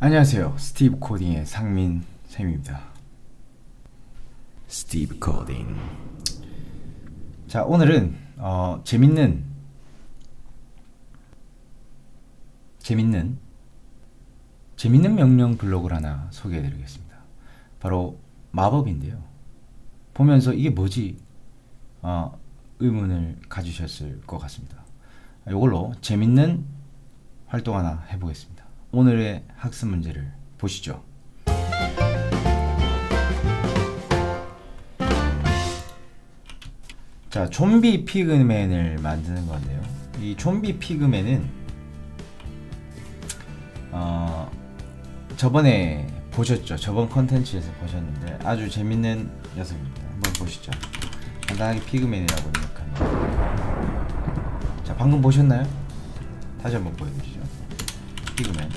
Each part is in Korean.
안녕하세요. 스티브 코딩의 상민 쌤입니다. 스티브 코딩. 자, 오늘은 어, 재밌는 재밌는 재밌는 명령 블록을 하나 소개해 드리겠습니다. 바로 마법인데요. 보면서 이게 뭐지? 어, 의문을 가지셨을 것 같습니다. 이걸로 재밌는 활동 하나 해보겠습니다. 오늘의 학습 문제를 보시죠. 자, 좀비 피그맨을 만드는 건데요. 이 좀비 피그맨은 어, 저번에 보셨죠? 저번 컨텐츠에서 보셨는데 아주 재밌는 녀석입니다. 한번 보시죠. 간단하게 피그맨이라고 입력하면 자, 방금 보셨나요? 다시 한번 보여드리죠. 피그맨.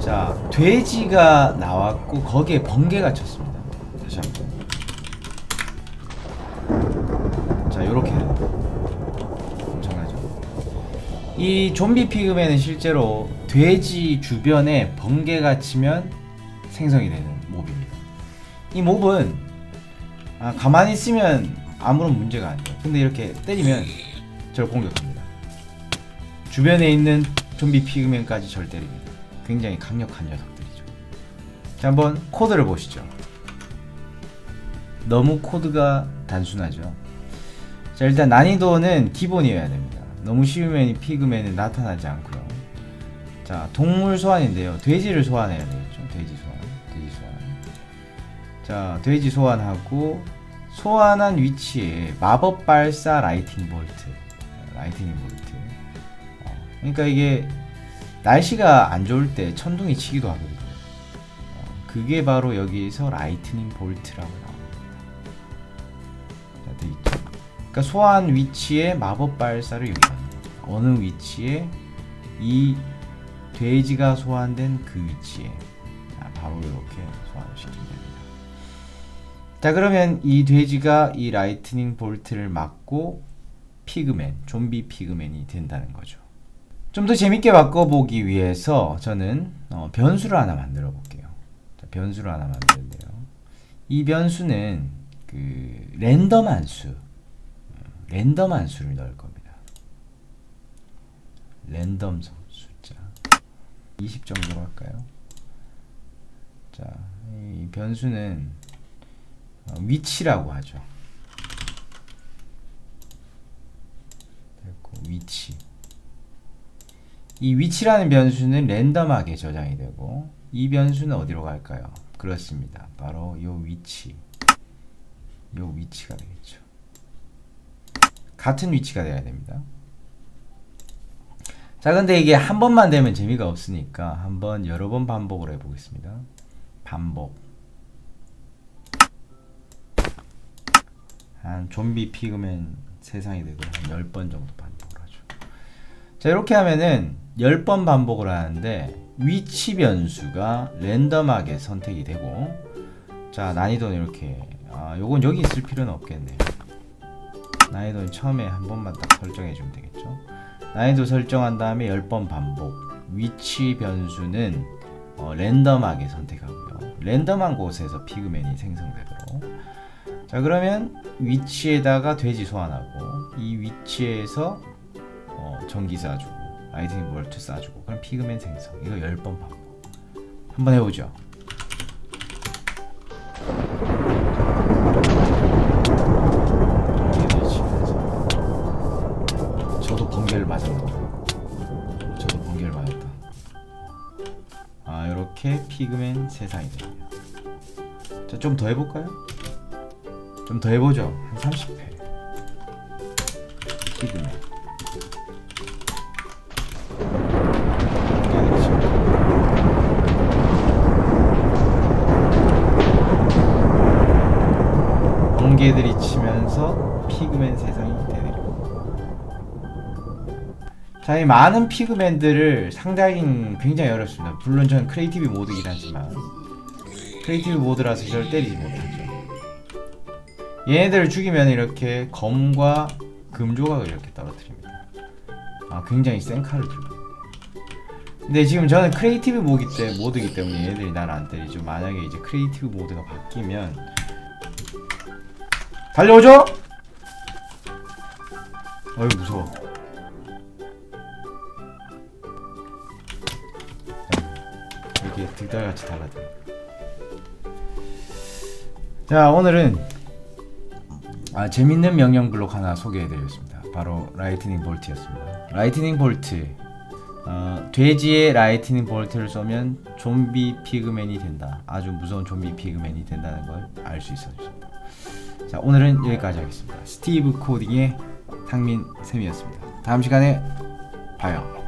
자, 돼지가 나왔고 거기에 번개가 쳤습니다. 다시 한번. 자, 요렇게 엄청나죠. 이 좀비 피그맨은 실제로 돼지 주변에 번개가 치면 생성이 되는 몹입니다. 이 몹은 아, 가만히 있으면 아무런 문제가 안 돼요. 근데 이렇게 때리면 저를 공격합니다. 주변에 있는 좀비 피그맨까지 절 때립니다. 굉장히 강력한 녀석들이죠. 자, 한번 코드를 보시죠. 너무 코드가 단순하죠. 자, 일단 난이도는 기본이어야 됩니다. 너무 쉬우면 이 피그맨은 나타나지 않고요. 자, 동물 소환인데요. 돼지를 소환해야 되겠죠. 돼지 소환. 돼지 소환. 자, 돼지 소환하고 소환한 위치에 마법 발사 라이팅 볼트. 라이팅 볼트. 어, 그러니까 이게 날씨가 안 좋을 때 천둥이 치기도 하거든요. 어, 그게 바로 여기에서 라이트닝 볼트라고 나옵니다. 자, 돼 있죠. 그러니까 소환 위치에 마법 발사를 거죠. 어느 위치에 이 돼지가 소환된 그 위치에 자, 바로 이렇게 소환을 시키면 됩니다. 자 그러면 이 돼지가 이 라이트닝 볼트를 맞고 피그맨, 좀비 피그맨이 된다는 거죠. 좀 더 재밌게 바꿔보기 위해서 저는 어, 변수를 하나 만들어 볼게요. 자, 변수를 하나 만드는데요. 이 변수는 그 랜덤 한 수, 어, 랜덤 한 수를 넣을 겁니다. 랜덤 수- 숫자 20 정도로 할까요? 자, 이 변수는 어, 위치라고 하죠. 됐고 위치. 이 위치라는 변수는 랜덤하게 저장이 되고 이 변수는 어디로 갈까요? 그렇습니다. 바로 요 위치. 요 위치가 되겠죠. 같은 위치가 돼야 됩니다. 자, 근데 이게 한 번만 되면 재미가 없으니까 한번 여러 번 반복을 해보겠습니다. 반복. 한 좀비 피그맨 세상이 되고 한 10번 정도 하죠. 자, 이렇게 하면은 10번 반복을 하는데 위치 변수가 랜덤하게 선택이 되고 자, 난이도는 이렇게 아, 요건 여기 있을 필요는 없겠네요. 난이도는 처음에 한 번만 딱 설정해 주면 되겠죠. 난이도 설정한 다음에 10번 반복. 위치 변수는 어, 랜덤하게 선택하고요. 랜덤한 곳에서 피그맨이 생성되도록. 자, 그러면 위치에다가 돼지 소환하고 이 위치에서 어, 전기 쏴주고 아이템 볼트 쏴주고 그럼 피그맨 생성. 이거 10번 반복. 한번 해보죠. 저도 번개를 봐요. 저도 번개를 맞았다. 아 이렇게 피그맨 세상이 됩니다. 자좀 더 해볼까요? 좀 더 해보죠. 한 30회. 피그맨. 자, 이 많은 피그맨들을 상대하기는 굉장히 어렵습니다. 물론 저는 크리에이티브 모드이긴 하지만 크리에이티브 모드라서 저를 때리지 못하죠. 얘네들을 죽이면 이렇게 검과 금 조각을 이렇게 떨어뜨립니다. 아, 굉장히 센 칼을 들고. 근데 지금 저는 크리에이티브 모드 때 모드기 때문에 얘들이 나를 안 때리죠. 만약에 이제 크리에이티브 모드가 바뀌면 달려오죠? 어이 무서워. 이렇게 득달같이 달라져. 자 오늘은 아, 재밌는 명령 블록 하나 소개해드리겠습니다. 바로 라이트닝 볼트였습니다. 라이트닝 볼트 어, 돼지의 라이트닝 볼트를 쏘면 좀비 피그맨이 된다. 아주 무서운 좀비 피그맨이 된다는 걸 알 수 있었습니다. 자 오늘은 여기까지 하겠습니다. 스티브 코딩의 상민 쌤이었습니다. 다음 시간에 봐요.